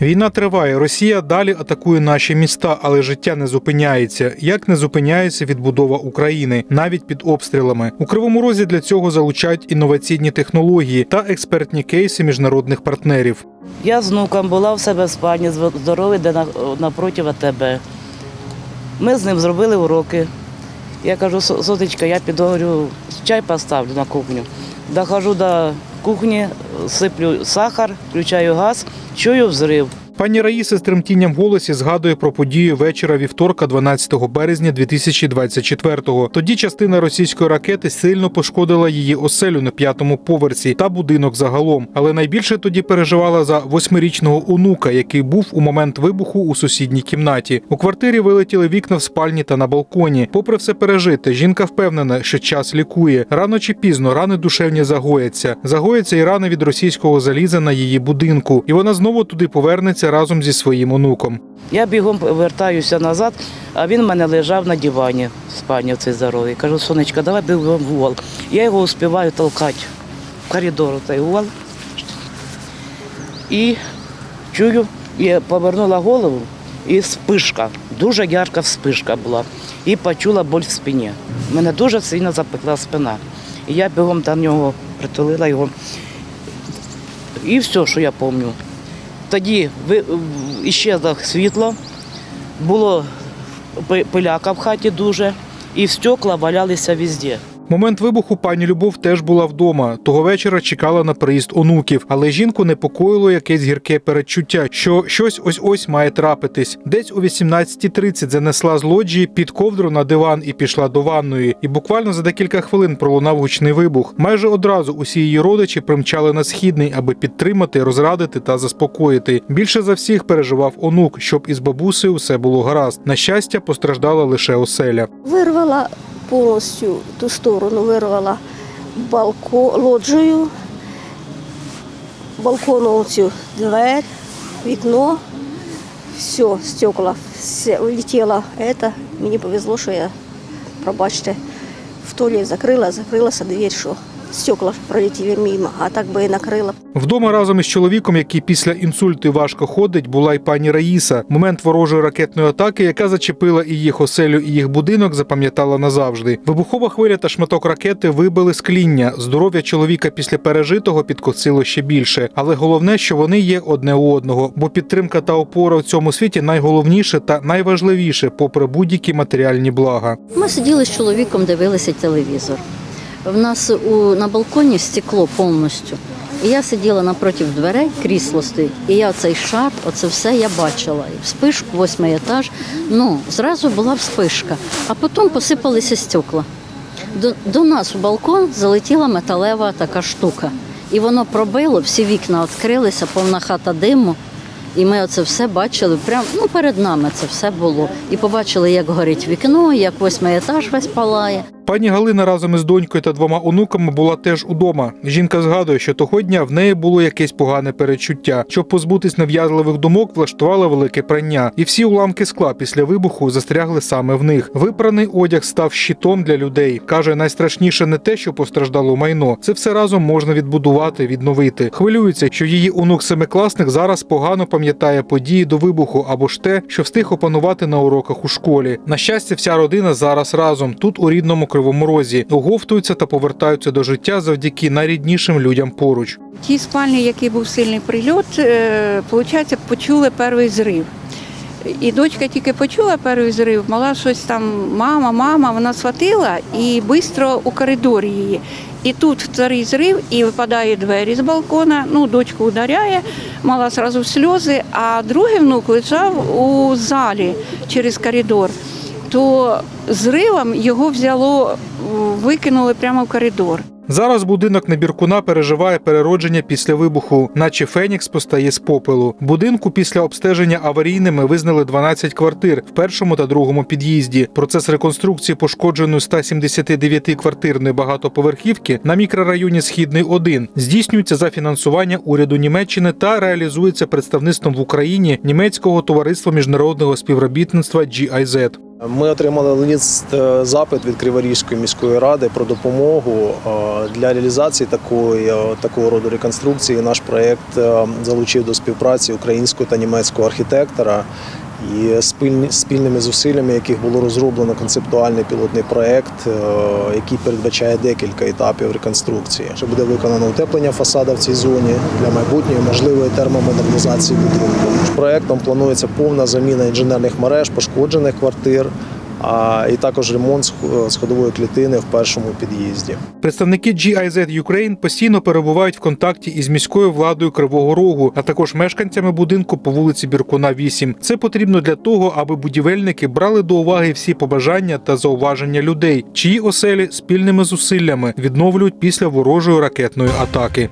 Війна триває. Росія далі атакує наші міста, але життя не зупиняється. Як не зупиняється відбудова України, навіть під обстрілами. У кривому розі для цього залучають інноваційні технології та експертні кейси міжнародних партнерів. Я з внуком була в себе в спальні здоровий, де на- напроти АТБ. Ми з ним зробили уроки. Я кажу, «Со- соточка, я піду чай поставлю на кухню. Дохожу до кухні, сиплю сахар, включаю газ, чую взрив. Пані Раїса з тремтінням голосі згадує про подію вечора вівторка, 12 березня 2024-го. Тоді частина російської ракети сильно пошкодила її оселю на п'ятому поверсі та будинок загалом. Але найбільше тоді переживала за восьмирічного онука, який був у момент вибуху у сусідній кімнаті. У квартирі вилетіли вікна в спальні та на балконі. Попри все пережите, жінка впевнена, що час лікує. Рано чи пізно рани душевні загояться. Загояться і рани від російського заліза на її будинку, і вона знову туди повернеться разом зі своїм онуком. Я бігом вертаюся назад, а він в мене лежав на дивані в спальні цей здоровий. Кажу, сонечка, давай бігом в угол. Я його успіваю толкати в коридор цей угол. І чую, я повернула голову, і спишка, дуже ярка вспишка була. І почула боль в спині. Мене дуже сильно запекла спина. І я бігом до нього притулила його. І все, що я пам'ятаю. Тоді іщезло світло, було пи- пиляка в хаті дуже, і стекла валялися везде. Момент вибуху пані Любов теж була вдома. Того вечора чекала на приїзд онуків, але жінку непокоїло якесь гірке передчуття, що щось ось ось має трапитись. Десь о 18.30 занесла з лоджії під ковдру на диван і пішла до ванної. І буквально за декілька хвилин пролунав гучний вибух. Майже одразу усі її родичі примчали на східний, аби підтримати, розрадити та заспокоїти. Більше за всіх переживав онук, щоб із бабусею все було гаразд. На щастя, постраждала лише оселя. Вирвала повністю ту сторону, вирвала балкон, лоджію, балкону цю двері, вікно, все, стекла, все, улетіло. Это. Мені повезло, що я, пробачте, в туалет закрила, закрилася двір, що стекла пролетіли мимо, а так би і накрила. Вдома разом із чоловіком, який після інсульту важко ходить, була й пані Раїса. Момент ворожої ракетної атаки, яка зачепила і їх оселю, і їх будинок, запам'ятала назавжди. Вибухова хвиля та шматок ракети вибили скління. Здоров'я чоловіка після пережитого підкосило ще більше. Але головне, що вони є одне у одного, бо підтримка та опора в цьому світі найголовніше та найважливіше, попри будь-які матеріальні блага. Ми сиділи з чоловіком, дивилися телевізор. В нас у, на балконі стекло повністю. І я сиділа напроти дверей, крісло стоїть. І я цей шар, оце все я бачила. І вспишку, восьмий етаж. Ну, зразу була вспишка, а потім посипалися стекла. До, до нас у балкон залетіла металева така штука. І воно пробило, всі вікна відкрилися, повна хата диму. І ми оце все бачили, прямо ну, перед нами це все було. І побачили, як горить вікно, як восьмий етаж весь палає. Пані Галина разом із донькою та двома онуками була теж удома. Жінка згадує, що того дня в неї було якесь погане перечуття. Щоб позбутись нав'язливих думок, влаштувала велике прання, і всі уламки скла після вибуху застрягли саме в них. Випраний одяг став щитом для людей. каже, найстрашніше не те, що постраждало майно. Це все разом можна відбудувати, відновити. Хвилюється, що її онук семикласник зараз погано пам'ятає події до вибуху або ж те, що встиг опанувати на уроках у школі. На щастя, вся родина зараз разом тут у рідному кривому розі оговтуються та повертаються до життя завдяки найріднішим людям поруч. В тій спальні, який був сильний прильот, е, виходить, почули перший зрив. І дочка тільки почула перший зрив, мала щось там, мама, мама, вона схватила і швидко у коридор її. І тут вторий зрив, і випадає двері з балкона, ну, дочку ударяє, мала одразу сльози, а другий внук лежав у залі через коридор. То зривом його взяло, викинули прямо в коридор. Зараз будинок Небіркуна переживає переродження після вибуху, наче Фенікс постає з попелу. Будинку після обстеження аварійними визнали 12 квартир в першому та другому під'їзді. Процес реконструкції пошкодженої 179 квартирної багатоповерхівки на мікрорайоні Східний 1 здійснюється за фінансування уряду Німеччини та реалізується представництвом в Україні німецького товариства міжнародного співробітництва GIZ. Ми отримали лист е, запит від Криворізької міської ради про допомогу е, для реалізації такої е, такого роду реконструкції. Наш проект залучив до співпраці українського та німецького архітектора. І спільними зусиллями, яких було розроблено концептуальний пілотний проект, е, який передбачає декілька етапів реконструкції. Що буде виконано утеплення фасада в цій зоні для майбутньої можливої термомодернізації будинку. Проектом планується повна заміна інженерних мереж, пошкоджених квартир, і також ремонт сх- сходової клітини в першому під'їзді. Представники GIZ Ukraine постійно перебувають в контакті із міською владою Кривого Рогу, а також мешканцями будинку по вулиці Біркуна 8. Це потрібно для того, аби будівельники брали до уваги всі побажання та зауваження людей, чиї оселі спільними зусиллями відновлюють після ворожої ракетної атаки.